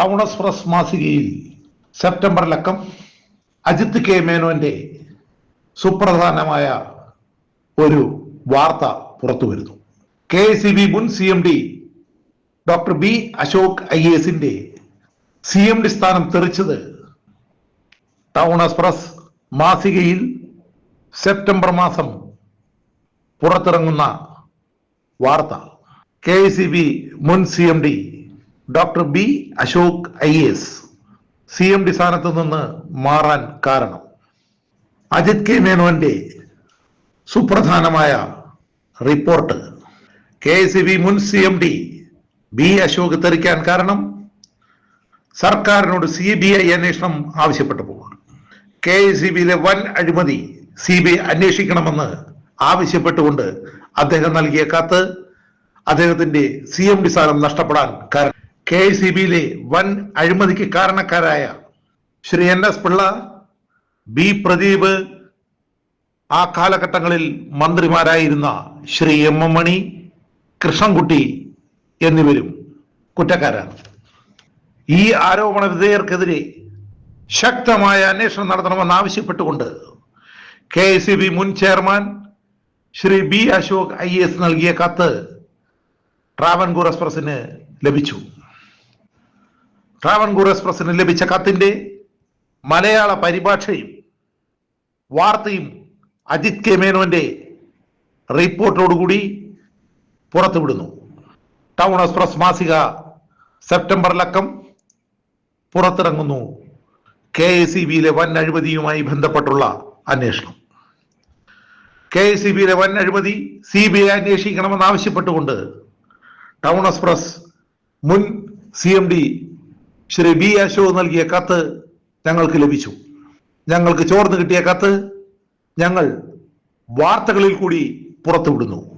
Town express മാസികയിൽ September ലക്കം Ajith K മേനോന്റെ സുപ്രധാനമായ ഒരു വാർത്ത പുറത്തു വരുന്നു. കെ സി ബി മുൻ C M D doctor B Ashok I എസിന്റെ സി എം ഡി സ്ഥാനം തെറിച്ചത് ടൗൺ എക്സ്പ്രസ് മാസികയിൽ സെപ്റ്റംബർ മാസം പുറത്തിറങ്ങുന്ന വാർത്ത. കെ സി ബി മുൻ C M D doctor B Ashok I S C M D സ്ഥാനത്ത് നിന്ന് മാറാൻ കാരണം. അജിത് കെ മേനോന്റെ സുപ്രധാനമായ റിപ്പോർട്ട്. കെ സി ബി മുൻ C M D B Ashok തെറിക്കാൻ കാരണം. സർക്കാരിനോട് സി ബി ഐ അന്വേഷണം ആവശ്യപ്പെട്ടപ്പോൾ കെ സി ബിയിലെ വൻ അഴിമതി സി ബി ഐ അന്വേഷിക്കണമെന്ന് ആവശ്യപ്പെട്ടുകൊണ്ട് അദ്ദേഹം നൽകിയ കത്ത് അദ്ദേഹത്തിന്റെ സി എം ഡി സ്ഥാനം നഷ്ടപ്പെടാൻ കാരണം. കെ ഐ സി ബിയിലെ വൻ അഴിമതിക്ക് കാരണക്കാരായ Shri N S Pillai B Pradeep ആ കാലഘട്ടങ്ങളിൽ മന്ത്രിമാരായിരുന്ന ശ്രീ എം എം മണി കൃഷ്ണൻകുട്ടി എന്നിവരും കുറ്റക്കാരാണ്. ഈ ആരോപണ വിധേയർക്കെതിരെ ശക്തമായ അന്വേഷണം നടത്തണമെന്ന് ആവശ്യപ്പെട്ടുകൊണ്ട് കെ എസ് സി ബി മുൻ chairman Shri B Ashok I S നൽകിയ കത്ത് ട്രാവൻകൂർ എക്സ്പ്രസിന് ലഭിച്ചു. ട്രാവൻകൂർ എക്സ്പ്രസിന് ലഭിച്ച കത്തിന്റെ മലയാള പരിഭാഷയും വാർത്തയും അജിത് കെ മേനോന്റെ റിപ്പോർട്ടോടുകൂടി പുറത്തുവിടുന്നു. ടൗൺ എക്സ്പ്രസ് മാസിക സെപ്റ്റംബറിലക്കം പുറത്തിറങ്ങുന്നു. കെ എസ് സി ബിയിലെ വൻ അഴിമതിയുമായി ബന്ധപ്പെട്ടുള്ള അന്വേഷണം. കെ എസ് സി ബിയിലെ വൻ അഴിമതി സി ബി ഐ അന്വേഷിക്കണമെന്ന് ആവശ്യപ്പെട്ടുകൊണ്ട് ടൗൺ എക്സ്പ്രസ് മുൻ C M D Shri B Ashok നൽകിയ കത്ത് ഞങ്ങൾക്ക് ലഭിച്ചു. ഞങ്ങൾക്ക് ചോർന്ന് കിട്ടിയ കത്ത് ഞങ്ങൾ വാർത്തകളിൽ കൂടി പുറത്തുവിടുന്നു.